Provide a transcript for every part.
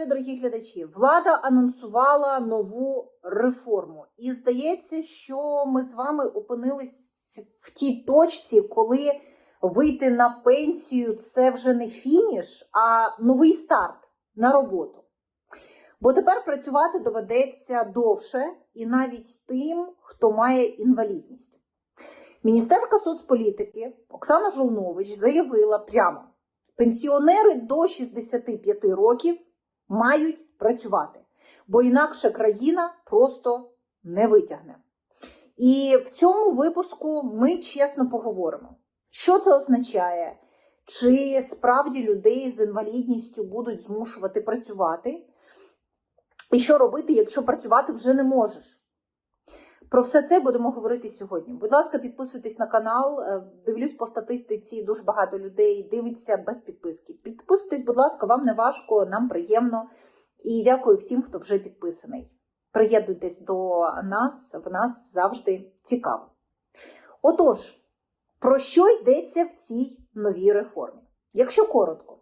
здоров'я, дорогі глядачі! Влада анонсувала нову реформу. І здається, що ми з вами опинились в тій точці, коли вийти на пенсію це вже не фініш, а новий старт на роботу. Бо тепер працювати доведеться довше і навіть тим, хто має інвалідність. Міністерка соцполітики Оксана Жолнович заявила прямо: пенсіонери до 65 років мають працювати, бо інакше країна просто не витягне. І в цьому випуску ми чесно поговоримо, що це означає, чи справді людей з інвалідністю будуть змушувати працювати, і що робити, якщо працювати вже не можеш. Про все це будемо говорити сьогодні. Будь ласка, підписуйтесь на канал. Е, Дивлюсь по статистиці, дуже багато людей дивиться без підписки. Підписуйтесь, будь ласка, вам не важко, нам приємно. І дякую всім, хто вже підписаний. Приєднуйтесь до нас, в нас завжди цікаво. Отож, про що йдеться в цій новій реформі? Якщо коротко,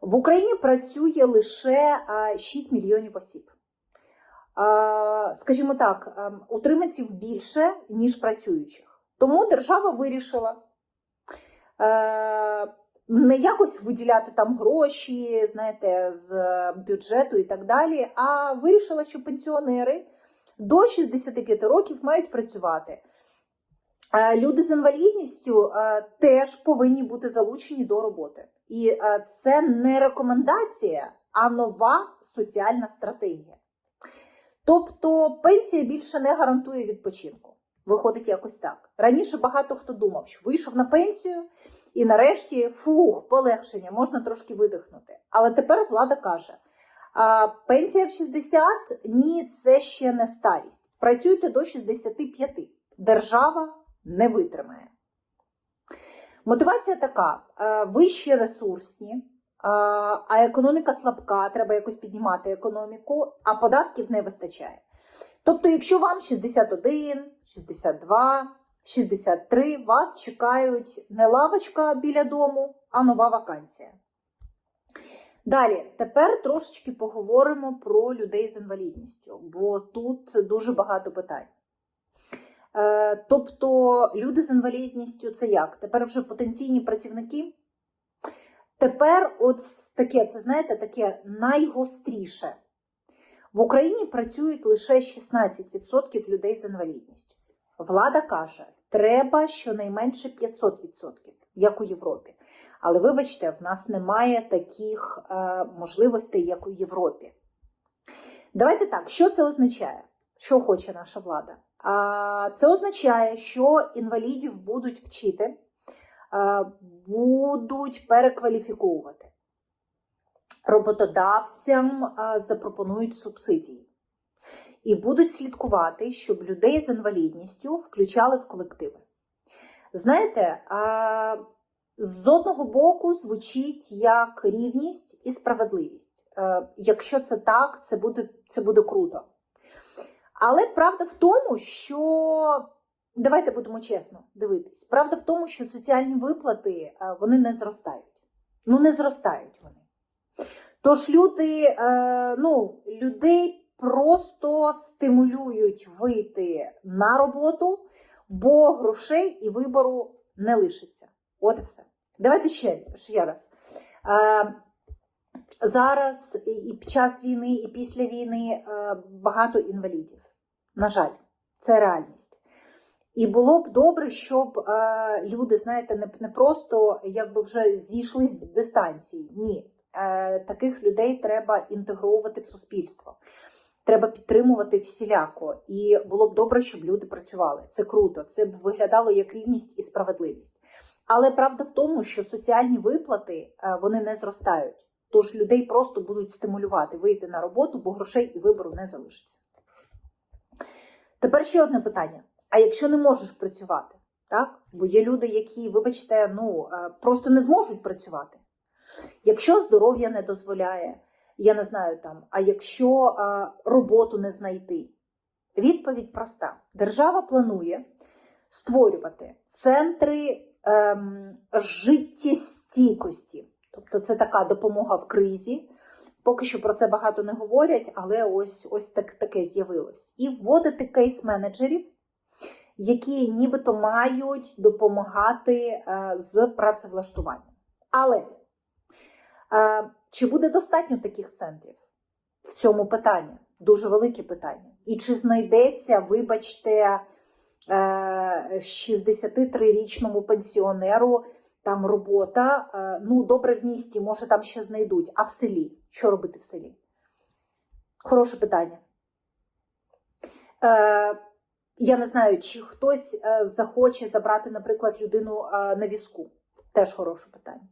в Україні працює лише 6 мільйонів осіб. Скажімо так, утриманців більше, ніж працюючих. Тому держава вирішила не якось виділяти там гроші, знаєте, з бюджету і так далі, а вирішила, що пенсіонери до 65 років мають працювати. Люди з інвалідністю теж повинні бути залучені до роботи. І це не рекомендація, а нова соціальна стратегія. Тобто пенсія більше не гарантує відпочинку. Виходить якось так. Раніше багато хто думав, що вийшов на пенсію і нарешті фух, полегшення, можна трошки видихнути. Але тепер влада каже: а, пенсія в 60 ні, це ще не старість. Працюйте до 65. Держава не витримає. Мотивація така: вищі ресурсні, а економіка слабка, треба якось піднімати економіку, а податків не вистачає. Тобто, якщо вам 61, 62, 63, вас чекають не лавочка біля дому, а нова вакансія. Далі, тепер трошечки поговоримо про людей з інвалідністю, бо тут дуже багато питань. Е, тобто, люди з інвалідністю це як? Тепер вже потенційні працівники. Тепер, от таке, це знаєте, таке найгостріше. В Україні працюють лише 16% людей з інвалідністю. Влада каже, треба щонайменше 500%, як у Європі. Але вибачте, в нас немає таких е, можливостей, як у Європі. Давайте так, що це означає? Що хоче наша влада? А, Це означає, що інвалідів будуть вчити, е, будуть перекваліфіковувати. Роботодавцям е, запропонують субсидії і будуть слідкувати, щоб людей з інвалідністю включали в колективи. Знаєте, з одного боку звучить як рівність і справедливість. Е, якщо це так, це буде, це буде круто. Але правда в тому, що давайте будемо чесно дивитись. Правда в тому, що соціальні виплати е, вони не зростають. Ну, не зростають вони. Тож люди, е, ну, людей просто стимулюють вийти на роботу, бо грошей і вибору не лишиться. От і все. Давайте ще, ще раз. Е, Зараз і під час війни, і після війни багато інвалідів. На жаль, це реальність. І було б добре, щоб е, люди, знаєте, не, не просто якби вже зійшли з дистанції. Ні. Е, Таких людей треба інтегровувати в суспільство треба підтримувати всіляко. І було б добре, щоб люди працювали. Це круто, це б виглядало як рівність і справедливість. Але правда в тому, що соціальні виплати е, вони не зростають. Тож людей просто будуть стимулювати вийти на роботу, бо грошей і вибору не залишиться. Тепер ще одне питання: а якщо не можеш працювати, так? Бо є люди, які, вибачте, ну е, просто не зможуть працювати. Якщо здоров'я не дозволяє, я не знаю там, а якщо а, роботу не знайти? Відповідь проста: держава планує створювати центри ем, життєстійкості, тобто це така допомога в кризі, Поки що про це багато не говорять, але ось ось так, таке з'явилось. І вводити кейс-менеджерів, які нібито мають допомагати е, з працевлаштуванням. Але е, чи буде достатньо таких центрів в цьому питанні? Дуже велике питання. І чи знайдеться, вибачте, е, 63-річному пенсіонеру там робота, е, ну, добре в місті, може там ще знайдуть, а в селі? Що робити в селі? Хороше питання. Я не знаю, чи хтось е, захоче забрати, наприклад, людину е, на візку. Теж хороше питання.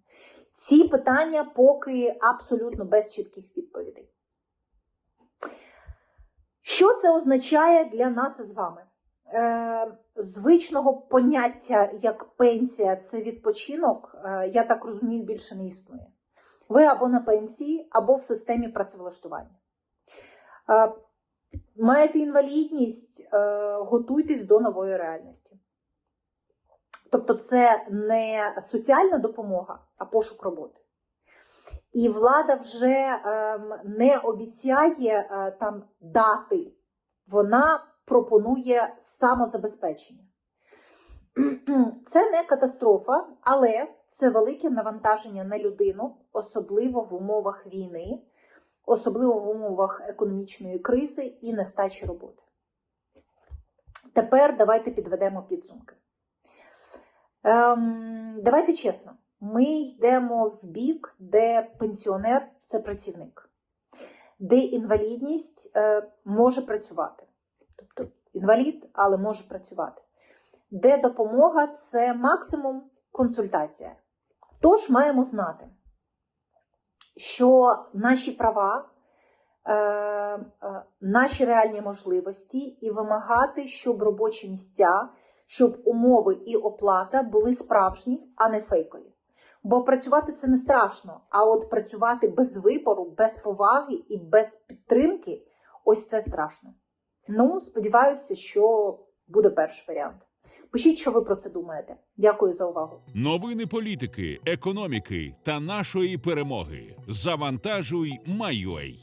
Ці питання поки абсолютно без чітких відповідей. Що це означає для нас із вами? Е, звичного поняття як пенсія це відпочинок, е, я так розумію, більше не існує. Ви або на пенсії, або в системі працевлаштування. Маєте інвалідність, е, готуйтесь до нової реальності. Тобто, це не соціальна допомога, а пошук роботи. І влада вже ем, не обіцяє е, там дати, вона пропонує самозабезпечення. Це не катастрофа, але це велике навантаження на людину, особливо в умовах війни, особливо в умовах економічної кризи і нестачі роботи. Тепер давайте підведемо підсумки. Ем, давайте чесно, ми йдемо в бік, де пенсіонер це працівник, де інвалідність е, може працювати. Тобто інвалід, але може працювати. Де допомога це максимум консультація. Тож маємо знати, що наші права, е, е, наші реальні можливості і вимагати, щоб робочі місця, щоб умови і оплата були справжні, а не фейкові. Бо працювати це не страшно, а от працювати без вибору, без поваги і без підтримки ось це страшно. Ну, сподіваюся, що буде перший варіант. Пишіть, що ви про це думаєте. Дякую за увагу. Новини політики, економіки та нашої перемоги. Завантажуй, Майой.